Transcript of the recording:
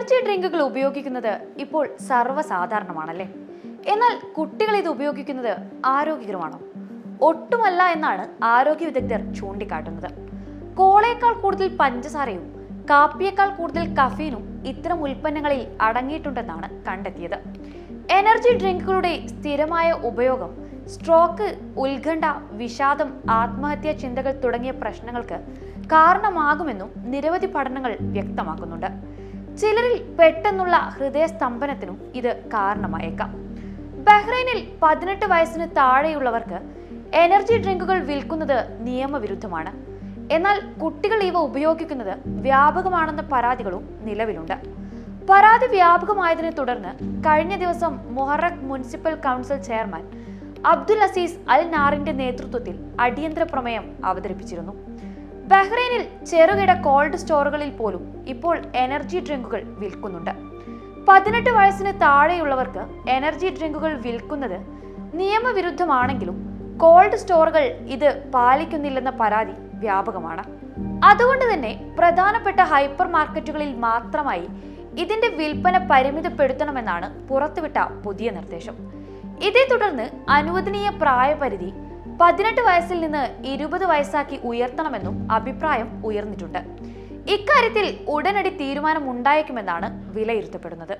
Energy ഡ്രിങ്കുകൾ ഉപയോഗിക്കുന്നത് ഇപ്പോൾ സർവസാധാരണമാണല്ലേ? എന്നാൽ കുട്ടികൾ ഇത് ഉപയോഗിക്കുന്നത് ആരോഗ്യകരമാണോ? ഒട്ടുമല്ല എന്നാണ് ആരോഗ്യ വിദഗ്ധർ ചൂണ്ടിക്കാട്ടുന്നത്. കോളയേക്കാൾ കൂടുതൽ പഞ്ചസാരയും കാപ്പിയേക്കാൾ കൂടുതൽ കഫീനും ഇത്തരം ഉൽപ്പന്നങ്ങളിൽ അടങ്ങിയിട്ടുണ്ടെന്നാണ് കണ്ടെത്തിയത്. എനർജി ഡ്രിങ്കുകളുടെ സ്ഥിരമായ ഉപയോഗം സ്ട്രോക്ക് ഉത്കണ്ഠ വിഷാദം ആത്മഹത്യാ ചിന്തകൾ തുടങ്ങിയ പ്രശ്നങ്ങൾക്ക് കാരണമാകുമെന്നും നിരവധി പഠനങ്ങൾ വ്യക്തമാക്കുന്നുണ്ട്. ചിലരിൽ പെട്ടെന്നുള്ള ഹൃദയസ്തംഭനത്തിനും ഇത് കാരണമായേക്കാം. ബഹ്റൈനിൽ പതിനെട്ട് വയസ്സിന് താഴെയുള്ളവർക്ക് എനർജി ഡ്രിങ്കുകൾ വിൽക്കുന്നത് നിയമവിരുദ്ധമാണ്. എന്നാൽ കുട്ടികൾ ഇവ ഉപയോഗിക്കുന്നത് വ്യാപകമാണെന്ന പരാതികളും നിലവിലുണ്ട്. പരാതി വ്യാപകമായതിനെ തുടർന്ന് കഴിഞ്ഞ ദിവസം Muharraq municipal council chairman Abdul Aziz Al നാറിന്റെ നേതൃത്വത്തിൽ അടിയന്തര പ്രമേയം അവതരിപ്പിച്ചിരുന്നു. ബഹ്റൈനിൽ ചെറുകിട കോൾഡ് സ്റ്റോറുകളിൽ പോലും ഇപ്പോൾ എനർജി ഡ്രിങ്കുകൾ വിൽക്കുന്നുണ്ട്. പതിനെട്ട് വയസ്സിന് താഴെയുള്ളവർക്ക് എനർജി ഡ്രിങ്കുകൾ വിൽക്കുന്നത് നിയമവിരുദ്ധമാണെങ്കിലും കോൾഡ് സ്റ്റോറുകൾ ഇത് പാലിക്കുന്നില്ലെന്ന പരാതി വ്യാപകമാണ്. അതുകൊണ്ട് തന്നെ പ്രധാനപ്പെട്ട ഹൈപ്പർ മാർക്കറ്റുകളിൽ മാത്രമായി ഇതിന്റെ വിൽപ്പന പരിമിതപ്പെടുത്തണമെന്നാണ് പുറത്തുവിട്ട പുതിയ നിർദ്ദേശം. ഇതേ തുടർന്ന് അനുവദനീയ പ്രായപരിധി പതിനെട്ട് വയസ്സിൽ നിന്ന് ഇരുപത് വയസ്സാക്കി ഉയർത്തണമെന്നും അഭിപ്രായം ഉയർന്നിട്ടുണ്ട്. ഇക്കാര്യത്തിൽ ഉടനടി തീരുമാനമുണ്ടായേക്കുമെന്നാണ് വിലയിരുത്തപ്പെടുന്നത്.